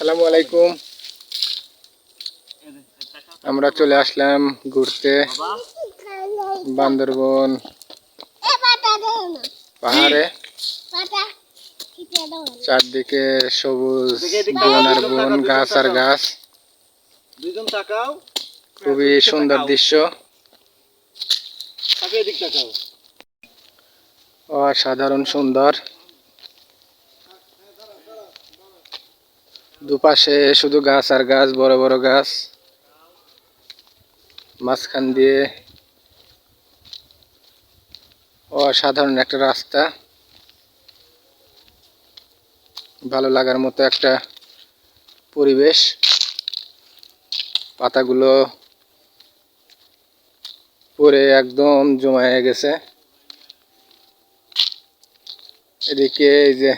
আসসালামু আলাইকুম। আমরা চলে আসলাম ঘুরতে। বান্দরবন। পাহাড়ে। চারদিকে সবুজ বন আর বন, গাছ আর গাছ। খুবই সুন্দর দৃশ্য। অসাধারণ সুন্দর। দুপাশে শুধু গাছ আর গাছ, বড় বড় গাছ। মাঝখান দিয়ে অসাধারণ একটা রাস্তা। ভালো লাগার মতো একটা পরিবেশ। পাতাগুলো পরে একদম জমায়ে গেছে। এদিকে এই যে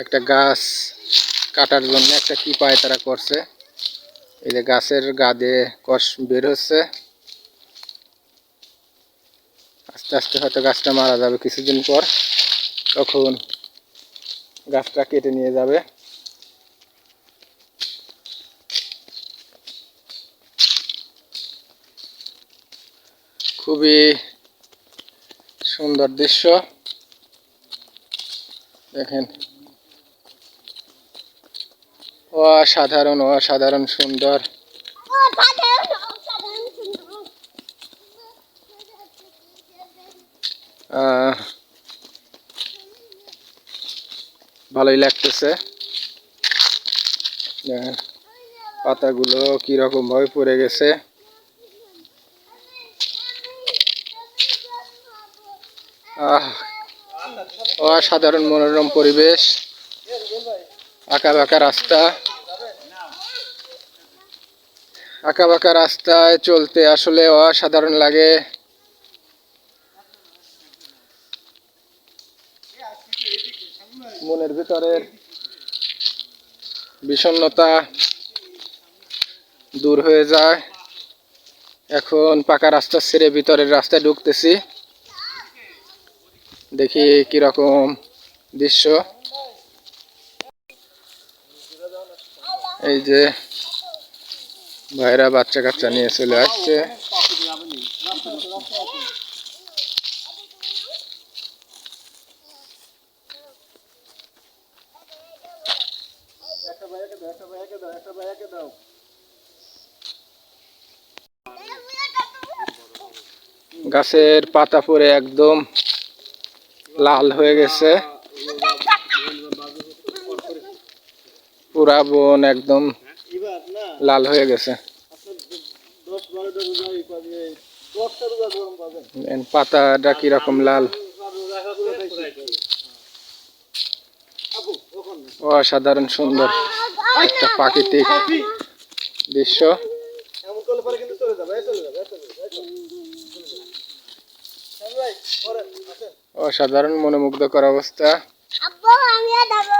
একটা গাছ কাটার জন্য একটা কি পায় তারা করছে। এই যে গাছের গা দিয়ে কষ বের হচ্ছে। আস্তে আস্তে হয়তো গাছটা মারা যাবে কিছুদিন পর। তখন গাছটা কেটে নিয়ে যাবে। খুবই সুন্দর দৃশ্য। দেখেন। অসাধারণ অসাধারণ সুন্দর। ভালোই লাগতেছে। দেখেন, পাতাগুলো কীরকম ভাবে পড়ে গেছে। আহ অসাধারণ মনোরম পরিবেশ। আঁকা বাঁকা রাস্তা। আঁকা বাঁকা রাস্তায় চলতে আসলে অসাধারণ লাগে। মনের ভিতরের বিষণ্ণতা দূর হয়ে যায়। এখন পাকা রাস্তা ছেড়ে ভিতরের রাস্তায় ঢুকতেছি। দেখি কীরকম দৃশ্য। এই যে ভাইরা বাচ্চা কাচ্চা নিয়ে চলে আসছে। গাছের পাতা পরে একদম লাল হয়ে গেছে। পুরা বন একদম লাল হয়ে গেছে। পাতাটা কীরকম লাল? অসাধারণ সুন্দর একটা প্রাকৃতিক দৃশ্য। এমন করলে পরে কিন্তু চলে যাবে এই চলে যাবে এই চলে যাবে এই চলে যাবে। চলে যাবে ভাই পরে আসেন অসাধারণ মনোমুগ্ধকর অবস্থা আব্বু আমিও যাব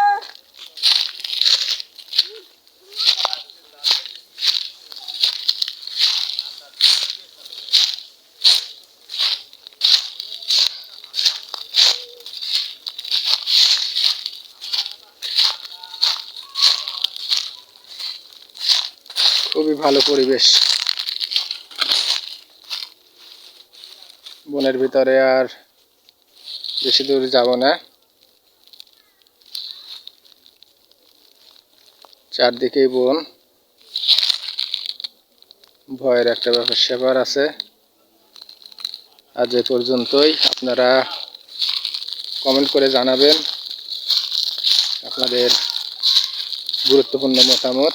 খুবই ভালো পরিবেশ। বনের ভিতরে আর বেশি দূর যাব না। চারদিকেই বন। ভয়ের একটা ব্যাপার, সেবার আছে। আজ এ পর্যন্তই। আপনারা কমেন্ট করে জানাবেন আপনাদের গুরুত্বপূর্ণ মতামত।